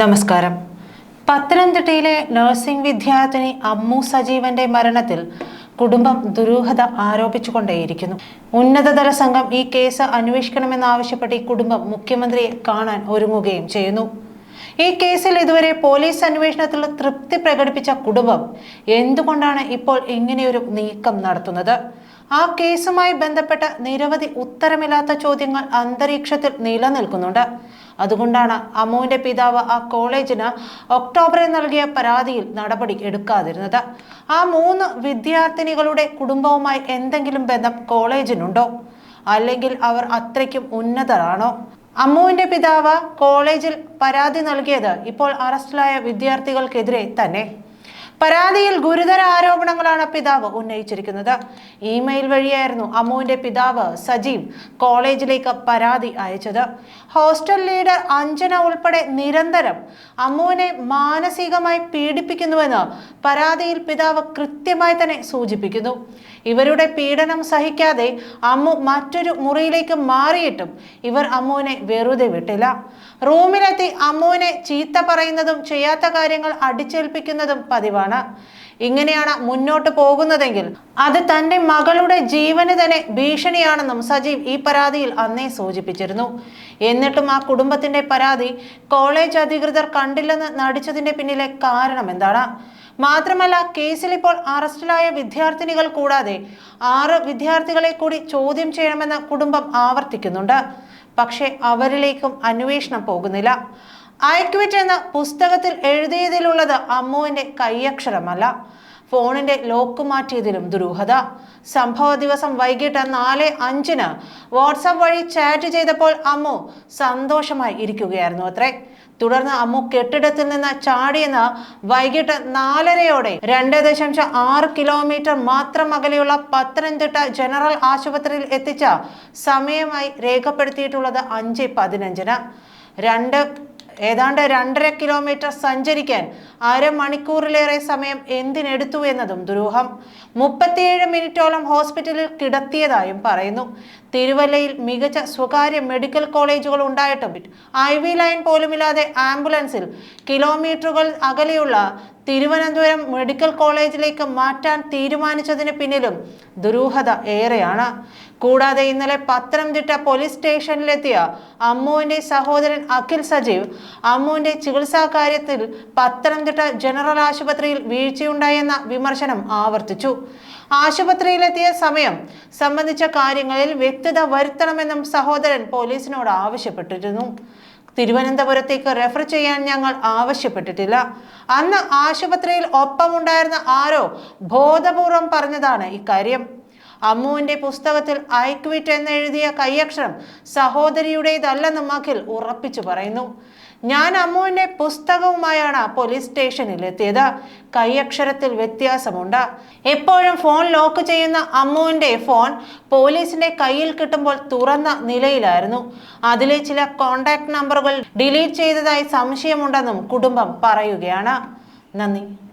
നമസ്കാരം. പത്തനംതിട്ടയിലെ നഴ്സിംഗ് വിദ്യാർത്ഥിനി അമ്മു സജീവന്റെ മരണത്തിൽ കുടുംബം ദുരൂഹത ആരോപിച്ചുകൊണ്ടേയിരിക്കുന്നു. ഉന്നതതല സംഘം ഈ കേസ് അന്വേഷിക്കണമെന്നാവശ്യപ്പെട്ട് ഈ കുടുംബം മുഖ്യമന്ത്രിയെ കാണാൻ ഒരുങ്ങുകയും ചെയ്യുന്നു. ഈ കേസിൽ ഇതുവരെ പോലീസ് അന്വേഷണത്തിൽ തൃപ്തി പ്രകടിപ്പിച്ച കുടുംബം എന്തുകൊണ്ടാണ് ഇപ്പോൾ ഇങ്ങനെയൊരു നീക്കം നടത്തുന്നത്? ആ കേസുമായി ബന്ധപ്പെട്ട നിരവധി ഉത്തരമില്ലാത്ത ചോദ്യങ്ങൾ അന്തരീക്ഷത്തിൽ നിലനിൽക്കുന്നുണ്ട്. അതുകൊണ്ടാണ് അമ്മുവിന്റെ പിതാവ് ആ കോളേജിന് ഒക്ടോബറിൽ നൽകിയ പരാതിയിൽ നടപടി എടുക്കാതിരുന്നത്. ആ മൂന്ന് വിദ്യാർത്ഥിനികളുടെ കുടുംബവുമായി എന്തെങ്കിലും ബന്ധം കോളേജിനുണ്ടോ? അല്ലെങ്കിൽ അവർ അത്രയ്ക്കും ഉന്നതരാണോ? അമ്മുവിന്റെ പിതാവ് കോളേജിൽ പരാതി നൽകിയത് ഇപ്പോൾ അറസ്റ്റിലായ വിദ്യാർത്ഥികൾക്കെതിരെ തന്നെ. പരാതിയിൽ ഗുരുതര ആരോപണങ്ങളാണ് പിതാവ് ഉന്നയിച്ചിരിക്കുന്നത്. ഇമെയിൽ വഴിയായിരുന്നു അമ്മുവിന്റെ പിതാവ് സജീവ് കോളേജിലേക്ക് പരാതി അയച്ചത്. ഹോസ്റ്റൽ ലീഡർ അഞ്ജന ഉൾപ്പെടെ നിരന്തരം അമ്മുവിനെ മാനസികമായി പീഡിപ്പിക്കുന്നുവെന്ന് പരാതിയിൽ പിതാവ് കൃത്യമായി തന്നെ സൂചിപ്പിക്കുന്നു. ഇവരുടെ പീഡനം സഹിക്കാതെ അമ്മു മറ്റൊരു മുറിയിലേക്ക് മാറിയിട്ടും ഇവർ അമ്മുവിനെ വെറുതെ വിട്ടില്ല. റൂമിലെത്തി അമ്മുവിനെ ചീത്ത പറയുന്നതും ചെയ്യാത്ത കാര്യങ്ങൾ അടിച്ചേൽപ്പിക്കുന്നതും പതിവാണ്. ഇങ്ങനെയാണ് മുന്നോട്ട് പോകുന്നതെങ്കിൽ അത് തന്റെ മകളുടെ ജീവന് തന്നെ ഭീഷണിയാണെന്നും സജീവ് ഈ പരാതിയിൽ അന്നേ സൂചിപ്പിച്ചിരുന്നു. എന്നിട്ടും ആ കുടുംബത്തിന്റെ പരാതി കോളേജ് അധികൃതർ കണ്ടില്ലെന്ന് നടിച്ചതിന്റെ പിന്നിലെ കാരണം എന്താണ്? മാത്രമല്ല കേസിൽ ഇപ്പോൾ അറസ്റ്റിലായ വിദ്യാർത്ഥിനികൾ കൂടാതെ ആറ് വിദ്യാർത്ഥികളെ കൂടി ചോദ്യം ചെയ്യണമെന്ന് കുടുംബം ആവർത്തിക്കുന്നുണ്ട്. പക്ഷേ അവരിലേക്കും അന്വേഷണം പോകുന്നില്ല. ഐക്വിറ്റ് എന്ന പുസ്തകത്തിൽ എഴുതിയതിലുള്ളത് അമ്മുവിന്റെ കൈയക്ഷരമല്ല. ഫോണിന്റെ ലോക്ക് മാറ്റിയതിലും ദുരൂഹത. സംഭവ ദിവസം വൈകിട്ട് നാല് അഞ്ചിന് വാട്സാപ്പ് വഴി ചാറ്റ് ചെയ്തപ്പോൾ അമ്മു സന്തോഷമായി ഇരിക്കുകയായിരുന്നു അത്രേ. തുടർന്ന് അമ്മു കെട്ടിടത്തിൽ നിന്ന് ചാടിയെന്ന് വൈകിട്ട് നാലരയോടെ രണ്ട് ദശാംശം ആറ് കിലോമീറ്റർ മാത്രം അകലെയുള്ള പത്തനംതിട്ട ജനറൽ ആശുപത്രിയിൽ എത്തിച്ച സമയമായി രേഖപ്പെടുത്തിയിട്ടുള്ളത് അഞ്ച് പതിനഞ്ചിന്. രണ്ട് ഏതാണ്ട് രണ്ടര കിലോമീറ്റർ സഞ്ചരിക്കാൻ അരമണിക്കൂറിലേറെ സമയം എന്തിനെടുത്തു എന്നതും ദുരൂഹം. മുപ്പത്തിയേഴ് മിനിറ്റോളം ഹോസ്പിറ്റലിൽ കിടത്തിയതായും പറയുന്നു. തിരുവല്ലയിൽ മികച്ച സ്വകാര്യ മെഡിക്കൽ കോളേജുകൾ ഉണ്ടായിട്ടും ഐ വി ലൈൻ പോലുമില്ലാതെ ആംബുലൻസിൽ കിലോമീറ്ററുകൾ അകലെയുള്ള തിരുവനന്തപുരം മെഡിക്കൽ കോളേജിലേക്ക് മാറ്റാൻ തീരുമാനിച്ചതിന് പിന്നിലും ദുരൂഹത ഏറെയാണ്. കൂടാതെ ഇന്നലെ പത്തനംതിട്ട പോലീസ് സ്റ്റേഷനിലെത്തിയ അമ്മുവിന്റെ സഹോദരൻ അഖിൽ സജീവ് അമ്മുവിന്റെ ചികിത്സാ കാര്യത്തിൽ പത്തനംതിട്ട ജനറൽ ആശുപത്രിയിൽ വീഴ്ചയുണ്ടായെന്ന വിമർശനം ആവർത്തിച്ചു. ആശുപത്രിയിലെത്തിയ സമയം സംബന്ധിച്ച കാര്യങ്ങളിൽ വ്യക്തത വരുത്തണമെന്നും സഹോദരൻ പോലീസിനോട് ആവശ്യപ്പെട്ടിരുന്നു. തിരുവനന്തപുരത്തേക്ക് റെഫർ ചെയ്യാൻ ഞങ്ങൾ ആവശ്യപ്പെട്ടിട്ടില്ല. അന്ന് ആശുപത്രിയിൽ ഒപ്പമുണ്ടായിരുന്ന ആരോ ബോധപൂർവം പറഞ്ഞതാണ് ഇക്കാര്യം. അമ്മുവിന്റെ പുസ്തകത്തിൽ ഐക്വിറ്റ് എന്ന് എന്നെഴുതിയ കൈയക്ഷരം സഹോദരിയുടേതല്ലെന്നും അഖിൽ ഉറപ്പിച്ചു പറയുന്നു. ഞാൻ അമ്മുവിന്റെ പുസ്തകവുമായാണ് പോലീസ് സ്റ്റേഷനിൽ എത്തിയത് കൈയക്ഷരത്തിൽ വ്യത്യാസമുണ്ട്. എപ്പോഴും ഫോൺ ലോക്ക് ചെയ്യുന്ന അമ്മുവിന്റെ ഫോൺ പോലീസിന്റെ കയ്യിൽ കിട്ടുമ്പോൾ തുറന്ന നിലയിലായിരുന്നു. അതിലെ ചില കോണ്ടാക്ട് നമ്പറുകൾ ഡിലീറ്റ് ചെയ്തതായി സംശയമുണ്ടെന്നും കുടുംബം പറയുകയാണ്. നന്ദി.